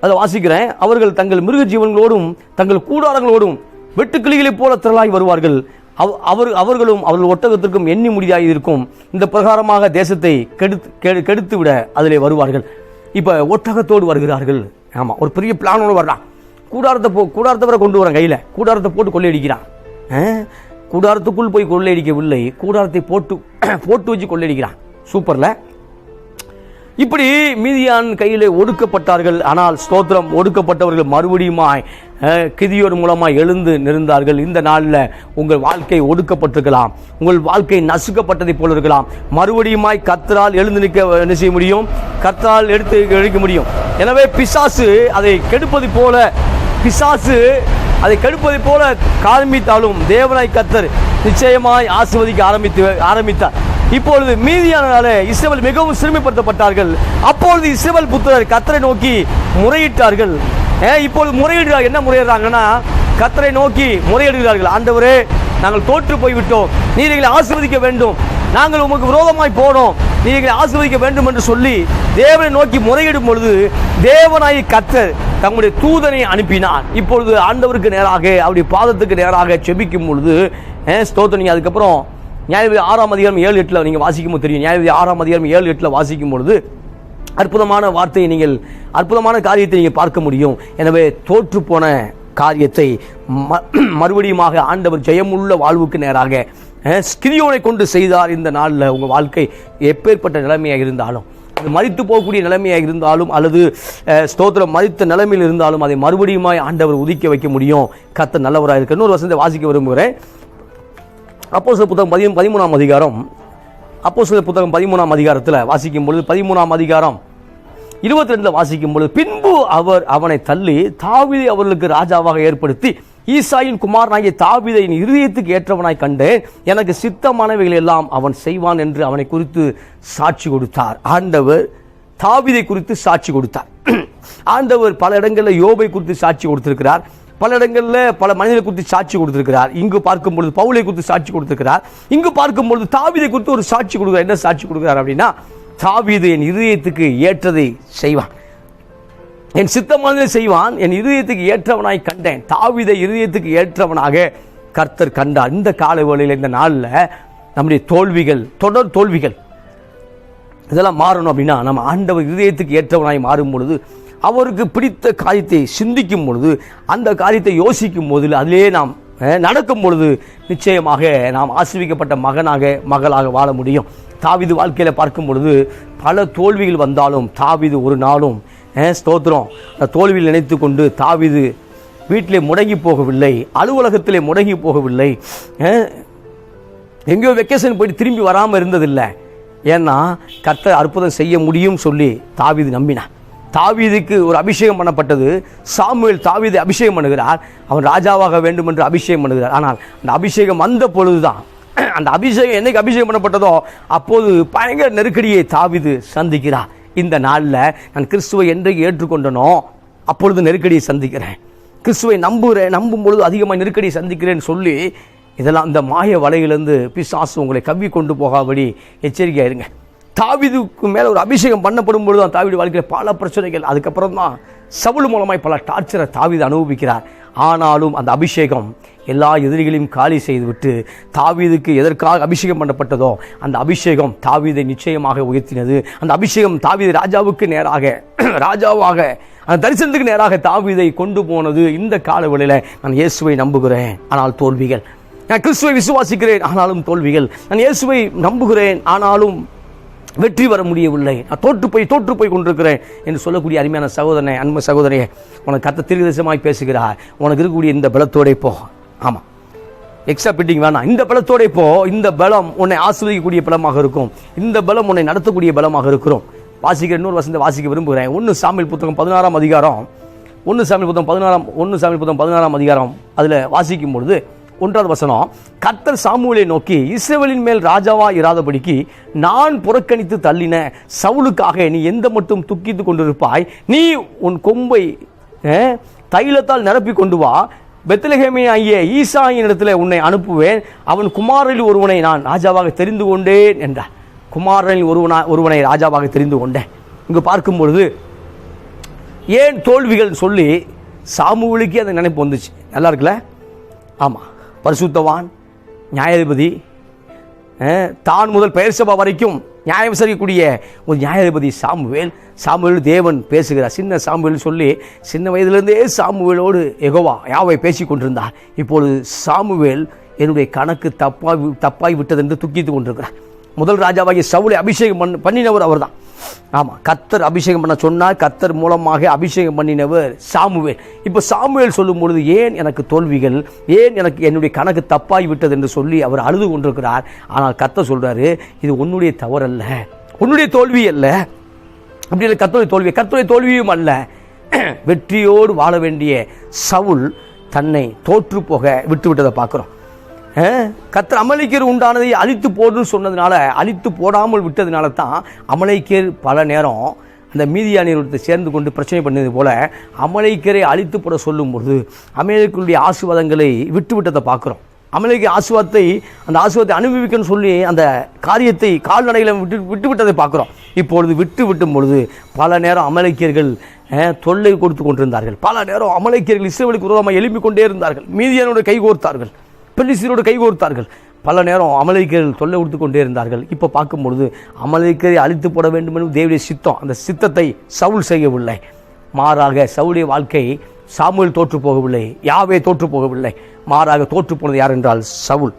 [SPEAKER 1] அதை வாசிக்கிறேன். அவர்கள் தங்கள் மிருக ஜீவன்களோடும் தங்கள் கூடாரங்களோடும் வெட்டுக்கிளிகளைப் போல திரளாய் வருவார்கள். அவ் அவர் அவர்களும் அவர்கள் ஒட்டகத்திற்கும் எண்ணி முடியாய் இருக்கும். இந்த பிரகாரமாக தேசத்தை கெடுத்து கெடு- கெடுத்து விட அதிலே வருவார்கள். இப்போ ஒட்டகத்தோடு வருகிறார்கள். ஆமாம் ஒரு பெரிய பிளானோடு வர்றான் கூடாரத்தை போ கூடாரத்தை வரை கொண்டு வரான் கையில். கூடாரத்தை போட்டு கொள்ளையடிக்கிறான். கூடாரத்துக்குள் போய் கொள்ளையடிக்கவில்லை. கூடாரத்தை போட்டு போட்டு வச்சு கொள்ளையடிக்கிறான். சூப்பரில்? இப்படி மீதியான் கையிலே ஒடுக்கப்பட்டார்கள். ஆனால் ஸ்தோத்திரம் ஒடுக்கப்பட்டவர்கள் மறுபடியுமாய் கிதியோர் மூலமாக எழுந்து நிறந்தார்கள் இந்த நாளில் உங்கள் வாழ்க்கை ஒடுக்கப்பட்டிருக்கலாம். உங்கள் வாழ்க்கை நசுக்கப்பட்டதை போல இருக்கலாம் மறுபடியுமாய் கத்தரால் எழுந்து நிற்க என்ன செய்ய முடியும்? கத்தரால் எடுத்து எடுக்க முடியும். எனவே பிசாசு அதை கெடுப்பது போல பிசாசு அதை கெடுப்பதை போல காண்பித்தாலும் தேவனாய் கத்தர் நிச்சயமாய் ஆசிர்வதிக்க ஆரம்பித்து ஆரம்பித்தார். இப்பொழுது மீதியானாலே இஸ்ரேல் மிகவும் சிறுமைப்படுத்தப்பட்டார்கள். அப்பொழுது இஸ்ரேல் புத்திரர் கத்தரை நோக்கி முறையிட்டார்கள். இப்பொழுது முறையிடுறாங்க என்ன முறையிடுறாங்கன்னா கத்தரை நோக்கி முறையிடுகிறார்கள். ஆண்டவரே நாங்கள் தோற்று போய்விட்டோம். நீர் எங்களை ஆசீர்வதிக்க வேண்டும். நாங்கள் உமக்கு விரோதமாய் போனோம். நீர் எங்களை ஆசீர்வதிக்க வேண்டும் என்று சொல்லி தேவனை நோக்கி முறையிடும் பொழுது தேவனாய் கத்தர் தம்முடைய தூதனை அனுப்பினார். இப்பொழுது ஆண்டவருக்கு நேராக அவருடைய பாதத்துக்கு நேராக செபிக்கும் பொழுது ஏன் ஸ்தோத்திரம். அதுக்கப்புறம் நியாயபதி ஆறாம் அதிகாரம் ஏழு எட்டில் நீங்கள் வாசிக்கும் போது தெரியும் நியாயபதி ஆறாம் அதிகாரம் ஏழு எட்டில் வாசிக்கும் பொழுது அற்புதமான வார்த்தையை நீங்கள் அற்புதமான காரியத்தை நீங்கள் பார்க்க முடியும் எனவே தோற்று போன காரியத்தை ம- மறுபடியுமாக ஆண்டவர் ஜெயமுள்ள வாழ்வுக்கு நேராக ஸ்கிரியோனை கொண்டு செய்தார் இந்த நாளில் உங்கள் வாழ்க்கை எப்பேற்பட்ட நிலைமையாக இருந்தாலும் அது மறித்து போகக்கூடிய நிலைமையாக இருந்தாலும் அல்லது ஸ்தோத்திரம் மறித்த நிலைமையில் இருந்தாலும் அதை மறுபடியுமாய் ஆண்டவர் உதிக்க வைக்க முடியும். கத்த நல்லவராக இருக்கு. இன்னொரு வசந்த வாசிக்க விரும்புகிறேன். அப்போ புத்தகம் பதி பதிமூணாம் அதிகாரம். அப்போ புத்தகம் பதிமூணாம் அதிகாரத்தில் வாசிக்கும் பொழுது பதிமூணாம் அதிகாரம் இருபத்தி ரெண்டுல வாசிக்கும் பொழுது பின்பு அவர் அவனை தள்ளி தாவிதை அவர்களுக்கு ராஜாவாக ஏற்படுத்தி ஈசாயின் குமாரனாகிய தாவிதையின் இருதயத்துக்கு ஏற்றவனாய் கண்டேன். எனக்கு சித்தமானவைகள் எல்லாம் அவன் செய்வான் என்று அவனை குறித்து சாட்சி கொடுத்தார். ஆண்டவர் தாவிதை குறித்து சாட்சி கொடுத்தார். ஆண்டவர் பல இடங்களில் யோபை குறித்து சாட்சி கொடுத்திருக்கிறார். பல இடங்களில் பல மனிதர்களை குறித்து சாட்சி கொடுத்திருக்கிறார். இங்கு பார்க்கும் பொழுது பவுலை குறித்து சாட்சி கொடுத்திருக்கிறார். இங்கு பார்க்கும் பொழுது தாவீதை குறித்து ஒரு சாட்சி கொடுக்கிறார். என்ன சாட்சி கொடுக்கிறார் அப்படின்னா தாவிது என் இருதயத்துக்கு ஏற்றதை செய்வான். என் சித்தமானதை செய்வான் என் இருதயத்துக்கு ஏற்றவனாய் கண்டேன். தாவீதை இருதயத்துக்கு ஏற்றவனாக கர்த்தர் கண்டார். இந்த கால வேளையில் இந்த நாளில் நம்முடைய தோல்விகள் தொடர் தோல்விகள் இதெல்லாம் மாறணும் அப்படின்னா நம்ம ஆண்டவர் இதயத்துக்கு ஏற்றவனாய் மாறும் பொழுது அவருக்கு பிடித்த காரியத்தை சிந்திக்கும் பொழுது அந்த காரியத்தை யோசிக்கும் போது அதிலே நாம் நடக்கும் பொழுது நிச்சயமாக நாம் ஆசிர்விக்கப்பட்ட மகனாக மகளாக வாழ முடியும். தாவிது வாழ்க்கையில் பார்க்கும் பொழுது பல தோல்விகள் வந்தாலும் தாவிது ஒரு நாளும் ஸ்தோத்திரம். அந்த தோல்வியில் நினைத்து கொண்டு தாவிது வீட்டிலே முடங்கி போகவில்லை அலுவலகத்திலே முடங்கி போகவில்லை எங்கேயோ வெக்கேஷன் போயிட்டு திரும்பி வராமல் இருந்ததில்லை. ஏன்னா கர்த்தர் அற்புதம் செய்ய முடியும் சொல்லி தாவிது நம்பினான் தாவீதுக்கு ஒரு அபிஷேகம் பண்ணப்பட்டது. சாமுவேல் தாவீதை அபிஷேகம் பண்ணுகிறார். அவன் ராஜாவாக வேண்டும் என்று அபிஷேகம் பண்ணுகிறார். ஆனால் அந்த அபிஷேகம் வந்த பொழுதுதான். அந்த அபிஷேகம் என்னைக்கு அபிஷேகம் பண்ணப்பட்டதோ அப்போது பயங்கர நெருக்கடியை தாவீது சந்திக்கிறார். இந்த நாளில் நான் கிறிஸ்துவை என்றைக்கு ஏற்றுக்கொண்டனோ அப்பொழுது நெருக்கடியை சந்திக்கிறேன். கிறிஸ்துவை நம்புகிறேன் நம்பும் பொழுது அதிகமாக நெருக்கடியை சந்திக்கிறேன்னு சொல்லி இதெல்லாம் இந்த மாய வலையிலேருந்து பிசாசு உங்களை கவ்வி கொண்டு போகாபடி எச்சரிக்கையாக இருங்க. தாவிதுக்கு மேலே ஒரு அபிஷேகம் பண்ணப்படும் பொழுது தான் தாவிடு வாழ்க்கையில் பல பிரச்சனைகள். அதுக்கப்புறம் தான் சவுள் மூலமாய் பல டார்ச்சரை தாவீது அனுபவிக்கிறார். ஆனாலும் அந்த அபிஷேகம் எல்லா எதிரிகளையும் காலி செய்துவிட்டு தாவீதுக்கு எதற்காக அபிஷேகம் பண்ணப்பட்டதோ அந்த அபிஷேகம் தாவீதை நிச்சயமாக உயர்த்தினது. அந்த அபிஷேகம் தாவீது ராஜாவுக்கு நேராக ராஜாவாக அந்த தரிசனத்துக்கு நேராக தாவீதை கொண்டு போனது இந்த காலவெளியில் நான் இயேசுவை நம்புகிறேன். ஆனால் தோல்விகள். நான் கிறிஸ்துவை விசுவாசிக்கிறேன் ஆனாலும் தோல்விகள். நான் இயேசுவை நம்புகிறேன் ஆனாலும் வெற்றி வர முடியவில்லை. நான் தோற்று போய் தோற்று போய் கொண்டிருக்கிறேன் என்று சொல்லக்கூடிய அருமையான சகோதரனை அன்பு சகோதரியை உனக்கு கத்த திருதசமாய் பேசுகிறார். உனக்கு இருக்கக்கூடிய இந்த பலத்தோடே போ. ஆமாம் எக்ஸ்ட்ரா பிட்டிங் வேணாம். இந்த பலத்தோட இப்போ இந்த பலம் உன்னை ஆசிரியக்கூடிய பலமாக இருக்கும். இந்த பலம் உன்னை நடத்தக்கூடிய பலமாக இருக்கிறோம். வாசிக்கிற இன்னொரு வசந்த வாசிக்க விரும்புகிறேன். ஒன்று சாமியல் புத்தகம் பதினாறாம் அதிகாரம். ஒன்று சாமியல் புத்தகம் பதினாறாம் ஒன்று சாமியல் புத்தகம் பதினாறாம் அதிகாரம். அதில் வாசிக்கும் பொழுது ஒன்றாவது வசனம் கத்தர் சாமுவேலை நோக்கி இஸ்ரேவலின் மேல் ராஜாவா இராதபடிக்கு நான் புறக்கணித்து தள்ளின சவுலுக்காக நீ எந்த மட்டும் துக்கித்து கொண்டிருப்பாய்? நீ உன் கொம்பை தைலத்தால் நிரப்பி கொண்டு வா. பெத்தலகேமே ஆகிய ஈசாயின் இடத்துல உன்னை அனுப்புவேன். அவன் குமாரில் ஒருவனை நான் ராஜாவாக தெரிந்து கொண்டேன் என்றார். குமாரனில் ஒருவனா ஒருவனை ராஜாவாக தெரிந்து கொண்டேன். இங்கு பார்க்கும் பொழுது ஏன் தோல்விகள் சொல்லி சாமுவலுக்கே அந்த நினைப்பு வந்துச்சு? நல்லா இருக்குல்ல? ஆமாம் பரிசுத்தவான் நியாயாதிபதி தான் முதல் பெயர் சபா வரைக்கும் நியாயம் விசாரிக்கக்கூடிய ஒரு நியாயாதிபதி சாமுவேல். சாமுவேல் தேவன் பேசுகிறார். சின்ன சாமுவேல் சொல்லி சின்ன வயதிலிருந்தே சாமுவேலோடு எகோவா யாவை பேசி கொண்டிருந்தார். இப்பொழுது சாமுவேல் என்னுடைய கணக்கு தப்பாய் தப்பாய் விட்டது என்று துக்கித்து கொண்டிருக்கிறார். முதல் ராஜாவாகிய சவுளை அபிஷேகம் பண்ண பண்ணினவர் அவர்தான். ஆமாம் கத்தர் அபிஷேகம் பண்ண சொன்னார் கத்தர் மூலமாக அபிஷேகம் பண்ணினவர் சாமுவேல். இப்போ சாமுவேல் சொல்லும் பொழுது ஏன் எனக்கு தோல்விகள் ஏன் எனக்கு என்னுடைய கணக்கு தப்பாகி விட்டது என்று சொல்லி அவர் அழுது கொண்டிருக்கிறார். ஆனால் கத்தர் சொல்கிறாரு இது உன்னுடைய தவறல்ல. உன்னுடைய தோல்வி அல்ல. அப்படி இல்லை கத்தோடைய தோல்வி கத்தோடைய தோல்வியும் அல்ல. வெற்றியோடு வாழ வேண்டிய சவுல் தன்னை தோற்று போக விட்டு விட்டதை பார்க்குறோம். கத்தர் அமலைக்கர் உண்டானதை அழித்து போடுன்னு சொன்னதுனால அழித்து போடாமல் விட்டதுனால தான் அமலைக்கர் பல நேரம் அந்த மீதியானியத்தை சேர்ந்து கொண்டு பிரச்சனை பண்ணது போல அமலைக்கரை அழித்து போட சொல்லும்பொழுது அமெரிக்கருடைய ஆசிர்வாதங்களை விட்டு விட்டதை பார்க்குறோம். அமலைக்கு ஆசீர்வாதத்தை அந்த ஆசீர்வாதத்தை அனுபவிக்கணும்னு சொல்லி அந்த காரியத்தை கால்நடைகளை விட்டு விட்டு விட்டதை பார்க்குறோம். இப்பொழுது விட்டு விட்டும் பொழுது பல நேரம் அமலைக்கியர்கள் தொல்லை கொடுத்து கொண்டிருந்தார்கள். பல நேரம் அமலைக்கியர்கள் இஸ்ரேலுக்கு விரோதமாக எழுப்பிக் கொண்டே இருந்தார்கள். மீதியானோட கைகோர்த்தார்கள் பெலிஸ்தீனோடு கைகோர்த்தார்கள் பல நேரம் அமலைக்கர்கள் தொல்லை கொடுத்து கொண்டே இருந்தார்கள். இப்போ பார்க்கும் பொழுது அமலேக்கரை அழித்து போட வேண்டும் என்று தேவனுடைய சித்தம் அந்த சித்தத்தை சவுல் செய்யவில்லை. மாறாக சவுளுடைய வாழ்க்கை சாமுவேல் தோற்று போகவில்லை யாவே தோற்று போகவில்லை. மாறாக தோற்று போனது யார் என்றால் சவுல்.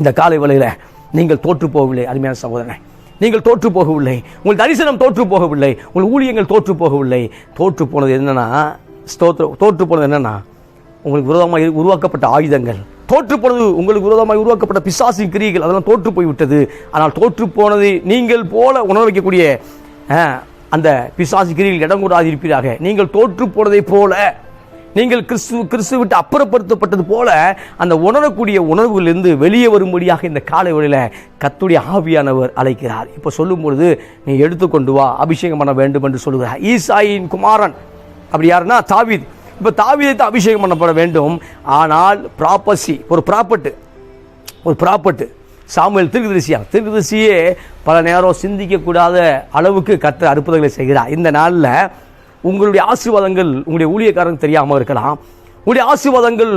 [SPEAKER 1] இந்த காலை வேளையில் நீங்கள் தோற்று போகவில்லை அருமையான சகோதரனை. நீங்கள் தோற்று போகவில்லை உங்கள் தரிசனம் தோற்று போகவில்லை உங்கள் ஊழியங்கள் தோற்று போகவில்லை. தோற்று போனது என்னென்னா தோற்று போனது என்னென்னா உங்களுக்கு விரோதமாக உருவாக்கப்பட்ட ஆயுதங்கள். தோற்று போனது உங்களுக்கு விரோதமாக உருவாக்கப்பட்ட பிசாசின் கிரியைகள் அதெல்லாம் தோற்று போய்விட்டது ஆனால் தோற்று போனதை நீங்கள் போல உணர வைக்கக்கூடிய அந்த பிசாசு கிரியில் இடம் கூடாது இருப்பீராக நீங்கள் தோற்று போனதை போல நீங்கள் கிறிஸ்து கிறிஸ்து விட்டு அப்புறப்படுத்தப்பட்டது போல அந்த உணரக்கூடிய உணர்வுகளிலிருந்து வெளியே வரும்படியாக இந்த காலை வேளையில கத்துடைய ஆவியானவர் அழைக்கிறார். இப்போ சொல்லும் பொழுது நீ எடுத்துக்கொண்டு வா அபிஷேகம் பண்ண வேண்டும் என்று சொல்கிறார் ஈசாயின் குமாரன் அப்படி யாருன்னா தாவித். இப்போ தாவீதை தான் அபிஷேகம் பண்ணப்பட வேண்டும். ஆனால் ப்ராப்பர்சி ஒரு ப்ராப்பர்ட்டு ஒரு ப்ராப்பர்ட்டு சாமுவேல் திருக்குதரிசியா? திருக்குதரிசியே பல நேரம் சிந்திக்கக்கூடாத அளவுக்கு கத்த அற்புதங்களை செய்கிறார். இந்த நாளில் உங்களுடைய ஆசீர்வாதங்கள் உங்களுடைய ஊழியக்காரங்க தெரியாமல் இருக்கலாம். உங்களுடைய ஆசீர்வாதங்கள்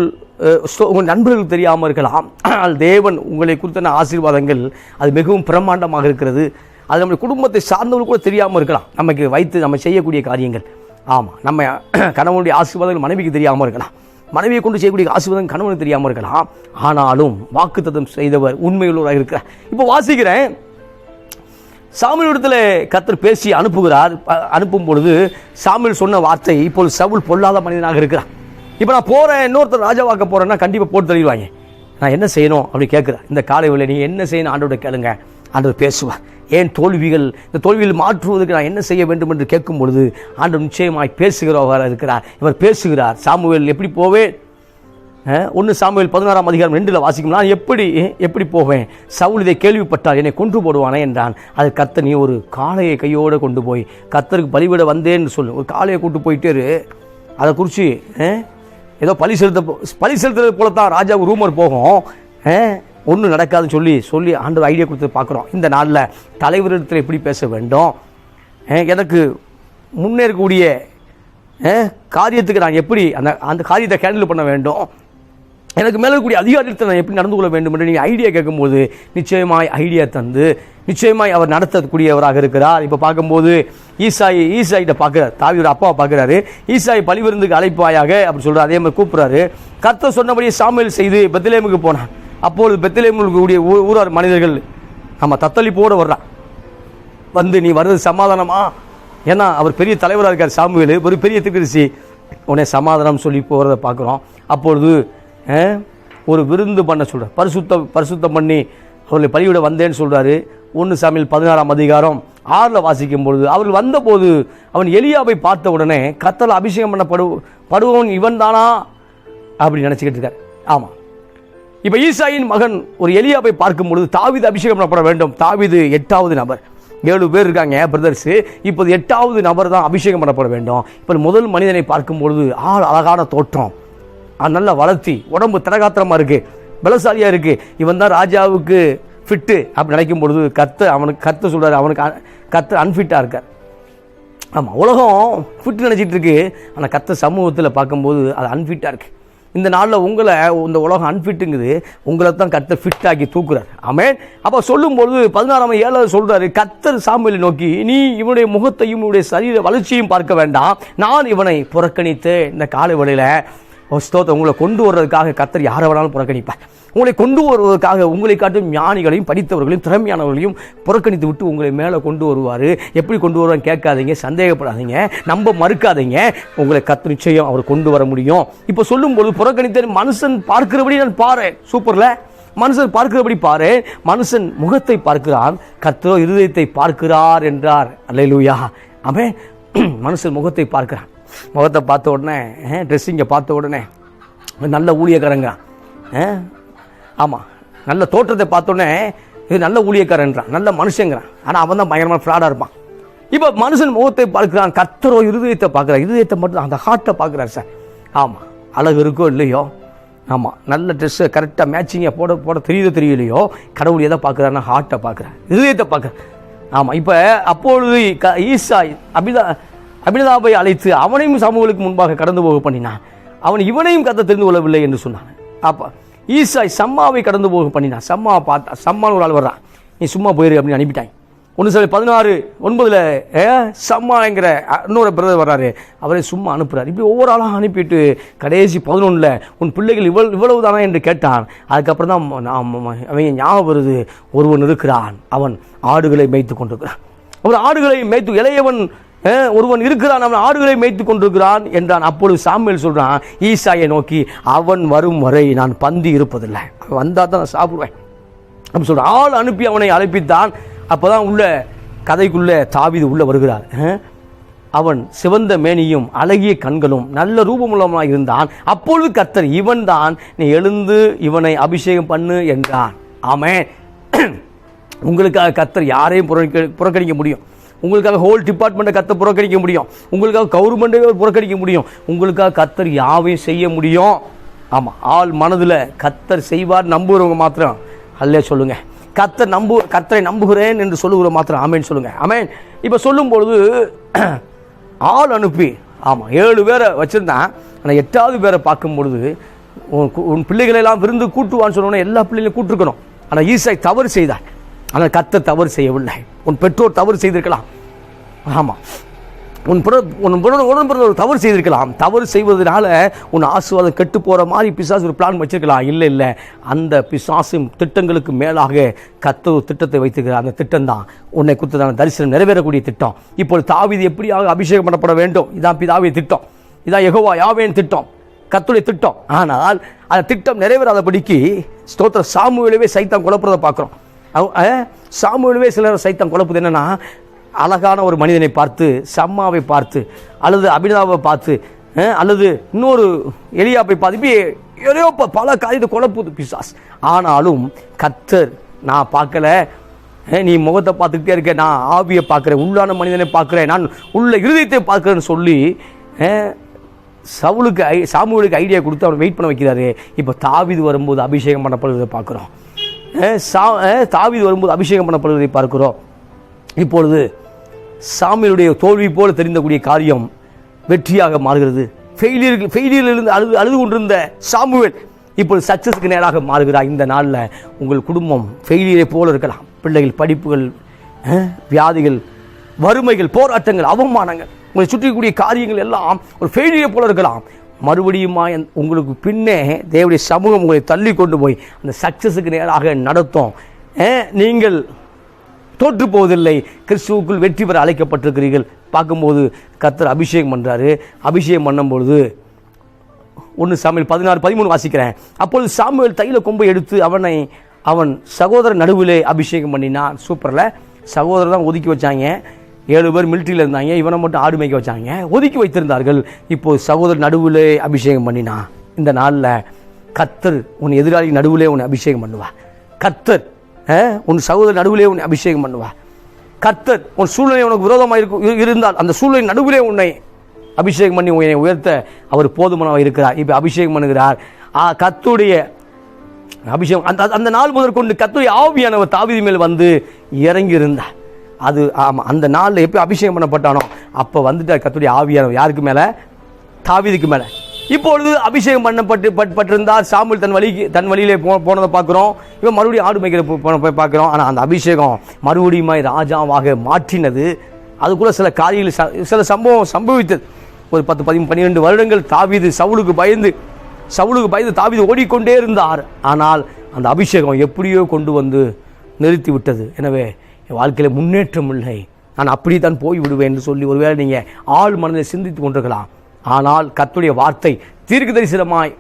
[SPEAKER 1] உங்கள் நண்பர்களுக்கு தெரியாமல் இருக்கலாம். ஆனால் தேவன் உங்களை குறித்தான ஆசீர்வாதங்கள் அது மிகவும் பிரம்மாண்டமாக இருக்கிறது. அது நம்முடைய குடும்பத்தை சார்ந்தவர்கள் கூட தெரியாமல் இருக்கலாம். நமக்கு வைத்து நம்ம செய்யக்கூடிய காரியங்கள். ஆமாம் நம்ம கணவனுடைய ஆசீர்வாதங்கள் மனைவிக்கு தெரியாமல் இருக்கலாம். மனைவியை கொண்டு செய்யக்கூடிய ஆசீர்வாதம் கணவனுக்கு தெரியாமல் இருக்கலாம். ஆனாலும் வாக்குத்தத்தம் செய்தவர் உண்மையுள்ளவராக இருக்கிறார். இப்போ வாசிக்கிறேன். சாமியிடத்தில் கத்தர் பேசி அனுப்புகிறார். அனுப்பும் பொழுது சாமியில் சொன்ன வார்த்தை இப்போது சவுல் பொல்லாத மனிதனாக இருக்கிறான் இப்போ நான் போகிறேன் இன்னொருத்தர் ராஜாவாக்க போகிறேன்னா கண்டிப்பாக போட்டு தள்ளிடுவாங்க. நான் என்ன செய்யணும்? அப்படி கேட்குறேன் இந்த காலை வேளை நீங்கள் என்ன செய்யணும்? ஆண்டோட கேளுங்க. ஆண்டவர் பேசுவார். ஏன் தோல்விகள் இந்த தோல்வியில் மாற்றுவதற்கு நான் என்ன செய்ய வேண்டும் என்று கேட்கும் பொழுது ஆண்டவர் நிச்சயமாய் பேசுகிறவராக இருக்கிறார். இவர் பேசுகிறார். சாமுவேல் எப்படி போவேன்? ஒன்று சாமுவேல் பதினாறாம் அதிகாரம் ரெண்டில் வாசிக்கும் நான் எப்படி எப்படி போவேன்? சவுல் இதை கேள்விப்பட்டால் என்னை கொன்று போடுவானே? என்றான். அது கத்த நீ ஒரு காளையை கையோடு கொண்டு போய் கத்தருக்கு பலிவிட வந்தேன்னு சொல்லு. ஒரு காளையை கூட்டு போயிட்டேரு அதை குறித்து ஏதோ பலி செலுத்த பலி செலுத்துறது போல தான் ராஜாவுக்கு ரூமர் போகும். ஒன்றும் நடக்காதுன்னு சொல்லி சொல்லி ஆண்டு ஐடியா கொடுத்து பார்க்குறோம். இந்த நாளில் தலைவரிடத்தில் எப்படி பேச வேண்டும்? எனக்கு முன்னேறக்கூடிய காரியத்துக்கு நான் எப்படி அந்த அந்த காரியத்தை ஹேண்டில் பண்ண வேண்டும்? எனக்கு மேலே கூடிய அதிகாரத்தில் நான் எப்படி நடந்து கொள்ள வேண்டும் என்று நீங்கள் ஐடியா கேட்கும்போது நிச்சயமாய் ஐடியா தந்து நிச்சயமாய் அவர் நடத்தக்கூடியவராக இருக்கிறார். இப்போ பார்க்கும்போது ஈசாய் ஈசாயிட்ட பார்க்குறாரு தாவியோட அப்பாவை பார்க்குறாரு. ஈசாய் பழிவிருந்துக்கு அழைப்பாயாக அப்படி சொல்கிறார் அதே மாதிரி கூப்பிட்றாரு. கர்த்தர் சொன்னபடியே சாமியல் செய்து பெத்திலேமுக்கு போனான். அப்பொழுது பெத்திலேமில் இருக்கக்கூடிய ஊரார் மனிதர்கள் ஆமாம் தத்தளிப்போடு வர்றான் வந்து நீ வர்றது சமாதானமா? ஏன்னா அவர் பெரிய தலைவராக இருக்கார் சாமுவேல். ஒரு பெரிய திருக்கரிசி உடனே சமாதானம் சொல்லி போகிறத பார்க்குறோம். அப்பொழுது ஒரு விருந்து பண்ண சொல்கிறார் பரிசுத்தம் பரிசுத்தம் பண்ணி அவர்களை பலிவிட வந்தேன்னு சொல்கிறாரு ஒன்று சாமியில் பதினாறாம் அதிகாரம் ஆறில் வாசிக்கும் பொழுது அவர்கள் வந்தபோது அவன் எலியாவை பார்த்த உடனே கத்தல் அபிஷேகம் பண்ணப்படு படுவன் இவன் தானா அப்படி நினச்சிக்கிட்டு இருக்கார். ஆமாம் இப்போ ஈசாயின் மகன் ஒரு எலியாவை பார்க்கும் பொழுது தாவீது அபிஷேகம் பண்ணப்பட வேண்டும். தாவீது எட்டாவது நபர். ஏழு பேர் இருக்காங்க பிரதர்ஸு இப்போது எட்டாவது நபர் தான் அபிஷேகம் பண்ணப்பட வேண்டும். இப்போ முதல் மனிதனை பார்க்கும் பொழுது ஆள் அழகான தோற்றம். அது நல்லா வளர்த்தி உடம்பு திரகாத்திரமாக இருக்குது பலசாலியாக இருக்குது இவன் தான் ராஜாவுக்கு ஃபிட்டு அப்படி நினைக்கும் பொழுது கத்து அவனுக்கு கத்து சொல்கிறார் அவனுக்கு அ- கத்து அன்ஃபிட்டாக இருக்கார். ஆமாம் உலகம் ஃபிட் நினச்சிட்டு இருக்கு. ஆனால் கத்த சமூகத்தில் பார்க்கும்போது அது அன்ஃபிட்டாக இருக்குது இந்த நாளில் உங்களை இந்த உலகம் அன்ஃபிட்டுங்குது உங்களை தான் கத்தர் ஃபிட் ஆக்கி தூக்குறார். ஆமென். அப்போ சொல்லும்பொழுது பதினாறாம் ஏழாவது சொல்கிறாரு கத்தர் சாமுவேலை நோக்கி நீ இவனுடைய முகத்தையும் இவனுடைய சரீர வளர்ச்சியும் பார்க்க வேண்டாம். நான் இவனை புறக்கணித்து இந்த காலை வழியில் ஸ்தோத்திரம் உங்களை கொண்டு வர்றதுக்காக கத்தர் யாரை வேணாலும் புறக்கணிப்பார். உங்களை கொண்டு வருவதற்காக உங்களை காட்டும் ஞானிகளையும் படித்தவர்களையும் திறமையானவர்களையும் புறக்கணித்து விட்டு உங்களை மேலே கொண்டு வருவார். எப்படி கொண்டு வருவான்னு கேட்காதீங்க சந்தேகப்படாதீங்க நம்ப மறுக்காதீங்க. உங்களை கத்து நிச்சயம் அவர் கொண்டு வர முடியும். இப்போ சொல்லும்போது புறக்கணித்த மனுஷன் பார்க்கிறபடி நான் பாரு சூப்பரில்? மனுஷன் பார்க்கிறபடி பாரு. மனுஷன் முகத்தை பார்க்கிறான் கத்தரோ இருதயத்தை பார்க்கிறார் என்றார். அல்லேலூயா. அவன் மனுஷன் முகத்தை பார்க்கிறான். முகத்தை பார்த்த உடனே ட்ரெஸ்ஸிங்கை பார்த்த உடனே நல்ல ஊழியக்காரங்க. ஆமாம் நல்ல தோற்றத்தை பார்த்தோன்னே இது நல்ல ஊழியக்காரன்றான் நல்ல மனுஷங்கிறான். ஆனால் அவன் தான் பயங்கரமான ஃப்ராடாக இருப்பான். இப்போ மனுஷன் முகத்தை பார்க்குறான் கத்தரோ இருதயத்தை பார்க்குறான் இருதயத்தை மட்டும் அந்த ஹார்ட்டை பார்க்குறாரு சார் ஆமாம் அழகு இருக்கோ இல்லையோ? ஆமாம் நல்ல ட்ரெஸ்ஸு கரெக்டாக மேட்சிங்கை போட போட தெரியுதோ தெரியலையோ? கடவுள் எதை பார்க்குறாருன்னா ஹார்ட்டை பார்க்குறேன் இருதயத்தை பார்க்குறேன் ஆமாம் இப்போ அப்பொழுது க ஈசா அபிதா அபினதாபை அழைத்து அவனையும் சமூகங்களுக்கு முன்பாக கடந்து போக பண்ணினான். அவன் இவனையும் கத்த தெரிந்து கொள்ளவில்லை என்று சொன்னான். அப்போ ஈசாய் சம்மாவை கடந்து போக பண்ணினான். சம்மா பார்த்தா சம்மான்னு ஒரு ஆள் வர்றான். நீ சும்மா போயிரு அப்படின்னு அனுப்பிட்டாங்க ஒன்று சில பதினாறு ஒன்பதுல ஏ, சம்மாங்கிற இன்னொரு பிரதர் வர்றாரு. அவரை சும்மா அனுப்புகிறார் இப்படி ஒவ்வொரு ஆளாக அனுப்பிட்டு கடைசி பதினொன்றில் உன் பிள்ளைகள் இவ்வளவு இவ்வளவு தானே என்று கேட்டான். அதுக்கப்புறம் தான் நான் அவன் ஞாபகம் வருது. ஒருவன் இருக்கிறான். அவன் ஆடுகளை மேய்த்து கொண்டிருக்கிறான். அவர் ஆடுகளை மேய்த்து இளையவன் ஒருவன் இருக்கிறான் அவன் ஆடுகளை மேய்த்து கொண்டிருக்கிறான் என்றான். அப்பொழுது சாமியல் சொல்கிறான் ஈசாயை நோக்கி அவன் வரும் வரை நான் பந்தி இருப்பதில்லை. அவன் வந்தால் தான் நான் சாப்பிடுவேன். அப்படி சொல்றான் ஆள் அனுப்பி அவனை அழைப்பித்தான். அப்போ தான் உள்ள கதைக்குள்ளே தாவிது உள்ள வருகிறார். அவன் சிவந்த மேனியும் அழகிய கண்களும் நல்ல ரூபமுள்ளவனாக இருந்தான். அப்பொழுது கத்தர் இவன் தான் நீ எழுந்து இவனை அபிஷேகம் பண்ணு என்றான். ஆமே உங்களுக்காக கத்தர் யாரையும் புறக்க புறக்கணிக்க முடியும். உங்களுக்காக ஹோல் டிபார்ட்மெண்ட்டை கத்தை புறக்கணிக்க முடியும். உங்களுக்காக கவர்மெண்ட்டை புறக்கணிக்க முடியும். உங்களுக்காக கத்தர் யாவையும் செய்ய முடியும். ஆமாம் ஆள் மனதில் கத்தர் செய்வார் நம்புகிறவங்க மாத்திரம். அல்லே சொல்லுங்கள் கத்தர் நம்பு கத்தரை நம்புகிறேன் என்று சொல்லுகிற மாத்திரம். ஆமேன்னு சொல்லுங்கள் ஆமேன். இப்போ சொல்லும் பொழுது ஆள் அனுப்பி ஆமாம் ஏழு பேரை வச்சுருந்தான். ஆனால் எட்டாவது பேரை பார்க்கும் பொழுது உன் பிள்ளைகளெல்லாம் உன் விருந்து கூட்டுவான்னு சொன்னோன்னே எல்லா பிள்ளைகளையும் கூட்டிருக்கணும். ஆனால் ஈசாய் தவறு செய்தான் ஆனால் கத்த தவறு செய்யவில்லை. உன் பெற்றோர் தவறு செய்திருக்கலாம். ஆமாம் உன் புற உன் பிற- உடம்பு தவறு செய்திருக்கலாம். தவறு செய்வதனால உன் ஆசீர்வாதம் கெட்டு போகிற மாதிரி பிசாசு ஒரு பிளான் வச்சிருக்கலாம். இல்லை இல்லை. அந்த பிசாசின் திட்டங்களுக்கு மேலாக கத்த ஒரு திட்டத்தை வைத்துக்கிற அந்த திட்டம் தான் உன்னை குறித்ததான தரிசனம் நிறைவேறக்கூடிய திட்டம். இப்போது தாவீது எப்படியாக அபிஷேகம் பண்ணப்பட வேண்டும்? இதான் பிதாவிய திட்டம். இதான் எகோவா யாவேன் திட்டம். கத்துடைய திட்டம். ஆனால் அந்த திட்டம் நிறைவேறாதபடிக்கு ஸ்தோத்திர சாமுவிலவே சைத்தான் குழப்பறதை பார்க்குறோம். சாமுவேலுவே சிலர் சைத்தம் குழப்பது என்னென்னா அழகான ஒரு மனிதனை பார்த்து சம்மாவை பார்த்து அல்லது அபினதாவை பார்த்து அல்லது இன்னொரு எலியாப்பை பார்த்து இப்படி எதையோ ப- பல காரியத்தை குழப்புது பிசாஸ் ஆனாலும் கத்தர் நான் பார்க்கல நீ முகத்தை பார்த்துக்கிட்டே இருக்க நான் ஆவியை பார்க்குறேன் உள்ளான மனிதனை பார்க்குறேன் நான் உள்ள இருதயத்தை பார்க்குறேன்னு சொல்லி சவுளுக்கு சவுலுக்கு ஐ சாமுவலுக்கு ஐடியா கொடுத்து அவனை வெயிட் பண்ண வைக்கிறாரு. இப்போ தாவிது வரும்போது அபிஷேகம் பண்ணப்படுறதை பார்க்குறோம். சா அஹ் வரும்போது அபிஷேகம் பண்ணப்படுவதை பார்க்கிறோம். இப்பொழுது சாமியுடைய தோல்வி போல தெரிந்தக்கூடிய காரியம் வெற்றியாக மாறுகிறது. ஃபெயிலியர் ஃபெயிலியரிலிருந்து அழுது அழுது கொண்டிருந்த சாமுவேல் இப்பொழுது சக்ஸஸ்க்கு நேராக மாறுகிறார். இந்த நாளில் உங்கள் குடும்பம் ஃபெயிலியரை போல இருக்கலாம். பிள்ளைகள் படிப்புகள் வியாதிகள் வறுமைகள் போராட்டங்கள் அவமானங்கள் உங்களை சுற்றிக்கூடிய காரியங்கள் எல்லாம் ஒரு ஃபெயிலியரை போல இருக்கலாம். மறுபடியுமா என்- உங்களுக்கு பின்னே தேவடைய சமூகம் உங்களை தள்ளி கொண்டு போய் அந்த சக்ஸஸுக்கு நேராக நடத்தும். நீங்கள் தோற்று போவதில்லை. கிறிஸ்துவுக்குள் வெற்றி பெற அழைக்கப்பட்டிருக்கிறீர்கள். பார்க்கும்போது கத்தர் அபிஷேகம் பண்ணுறாரு அபிஷேகம் பண்ணும்பொழுது ஒன்று சாமியல் பதினாறு பதிமூணு வாசிக்கிறேன். அப்பொழுது சாமியல் தையில கொம்பை எடுத்து அவனை அவன் சகோதர நடுவிலே அபிஷேகம் பண்ணினான். சூப்பரில். சகோதரர் தான் ஒதுக்கி வச்சாங்க. ஏழு பேர் மிலிட்ரியில் இருந்தாங்க. இவனை மட்டும் ஆடு மேய்க்க வச்சாங்க. ஒதுக்கி வைத்திருந்தார்கள். இப்போ சகோதரர் நடுவில் அபிஷேகம் பண்ணினா இந்த நாளில் கத்தர் உன் எதிராளி நடுவிலே உன்னை அபிஷேகம் பண்ணுவா. கத்தர் உன் சகோதரர் நடுவிலே உன்னை அபிஷேகம் பண்ணுவா. கத்தர் உன் சூழ்நிலை உனக்கு விரோதமாக இருக்கும் இருந்தால் அந்த சூழ்நிலை நடுவிலே உன்னை அபிஷேகம் பண்ணி உன்னை உயர்த்த அவர் போதுமானவர் இருக்கிறார். இப்போ அபிஷேகம் பண்ணுகிறார். ஆ கத்துடைய அபிஷேகம் அந்த அந்த நாள் முதற்கொண்டு கத்துடைய ஆவியானவர் தாவிதி மேல் வந்து இறங்கி இருந்தார் அது ஆமாம் அந்த நாளில் எப்போ அபிஷேகம் பண்ணப்பட்டானோ அப்போ வந்துட்டார் கத்துடைய ஆவியானவர் யாருக்கு மேலே? தாவிதுக்கு மேலே. இப்பொழுது அபிஷேகம் பண்ணப்பட்டு பட்- பட்டிருந்தார். சாமுவேல் தன் வழிக்கு தன் வழியிலே போ போனதை பார்க்குறோம். இவன் மறுபடியும் ஆடு மேய்க்கிற போன போய் பார்க்குறோம். ஆனால் அந்த அபிஷேகம் மறுபடியும் ராஜாவாக மாற்றினது. அதுக்குள்ள சில காரியங்கள் ச- சில சம்பவம் சம்பவித்தது. ஒரு பத்து பதி பன்னிரெண்டு வருடங்கள் தாவீது சவுளுக்கு பயந்து சவுளுக்கு பயந்து தாவீது ஓடிக்கொண்டே இருந்தார். ஆனால் அந்த அபிஷேகம் எப்படியோ கொண்டு வந்து நிறுத்தி விட்டது எனவே என் வாழ்க்கையில் முன்னேற்றம் இல்லை. நான் அப்படி தான் போய் விடுவேன் என்று சொல்லி ஒருவேளை நீங்கள் ஆள் மனதை சிந்தித்து கொண்டிருக்கலாம். ஆனால் கத்துடைய வார்த்தை தீர்க்க தரிசனமாய்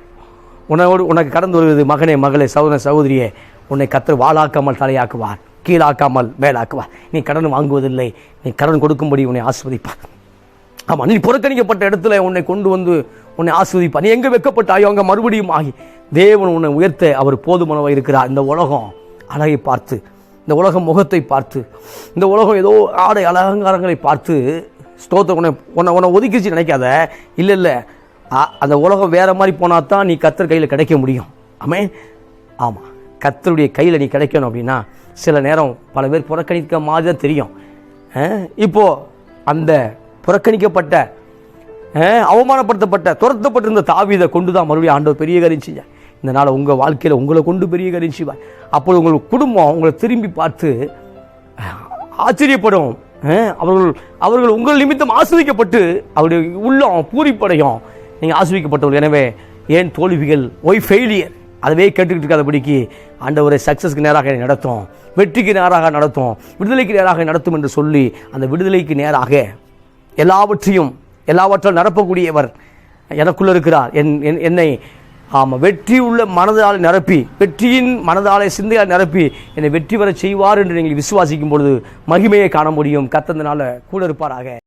[SPEAKER 1] உனோடு உனக்கு கடந்து வருவது மகனே மகளே சகோதர சகோதரியே உன்னை கத்தர் வாழாக்காமல் தலையாக்குவார் கீழாக்காமல் மேலாக்குவார். நீ கடன் வாங்குவதில்லை. நீ கடன் கொடுக்கும்படி உன்னை ஆஸ்வதிப்பார் ஆமாம் நீ புறக்கணிக்கப்பட்ட இடத்துல உன்னை கொண்டு வந்து உன்னை ஆஸ்வதிப்பார் நீ எங்கே வெக்கப்பட்டாயோ அங்கே மறுபடியும் ஆகி தேவன் உன்னை உயர்த்த அவர் போதுமானவாக இருக்கிறார். இந்த உலகம் அழகை பார்த்து இந்த உலகம் முகத்தை பார்த்து இந்த உலகம் ஏதோ ஆடை அலங்காரங்களை பார்த்து ஸ்தோத்திரம் உன்னை உன்னை உன்னை ஒதுக்கிச்சு நினைக்காத. இல்லை இல்லை. அந்த உலகம் வேறு மாதிரி போனால் தான் நீ கத்தர் கையில் கிடைக்க முடியும். ஆமே. ஆமாம் கத்தருடைய கையில் நீ கிடைக்கணும் அப்படின்னா சில நேரம் பல பேர் புறக்கணிக்க மாதிரி தான் தெரியும். இப்போது இப்போ அந்த புறக்கணிக்கப்பட்ட அவமானப்படுத்தப்பட்ட துரத்தப்பட்டிருந்த தாவிதை கொண்டு தான் மறுபடியும் ஆண்டவர் பெரிய காரியம் செஞ்சேன் இந்த நாள் உங்கள் வாழ்க்கையில் உங்களை கொண்டு பெரிய காரியம் செய்வார். அப்போது உங்கள் குடும்பம் உங்களை திரும்பி பார்த்து ஆச்சரியப்படும். அவர்கள் அவர்கள் உங்கள் நிமித்தம் ஆசிரிக்கப்பட்டு அவருடைய உள்ளம் பூரிப்படையும். நீங்கள் ஆசிரிக்கப்பட்டவர்கள் எனவே ஏன் தோல்விகள் ஒய் ஃபெயிலியர் அதுவே கேட்டுக்கிட்டு இருக்காதபடிக்கு ஆண்டவரை சக்ஸஸ்க்கு நேராக என்னை நடத்தும். வெற்றிக்கு நேராக நடத்தும். விடுதலைக்கு நேராக நடத்தும் என்று சொல்லி அந்த விடுதலைக்கு நேராக எல்லாவற்றையும் எல்லாவற்றால் நடப்பக்கூடியவர் எனக்குள்ளே இருக்கிறார். என் என்- என்னை ஆமாம் வெற்றி உள்ள மனதால் நிரப்பி வெற்றியின் மனதாலே சிந்தையால் நிரப்பி என்னை வெற்றி வர செய்வார் என்று நீங்கள் விசுவாசிக்கும் பொழுது மகிமையை காண முடியும். கத்தந்தனால கூட இருப்பாராக.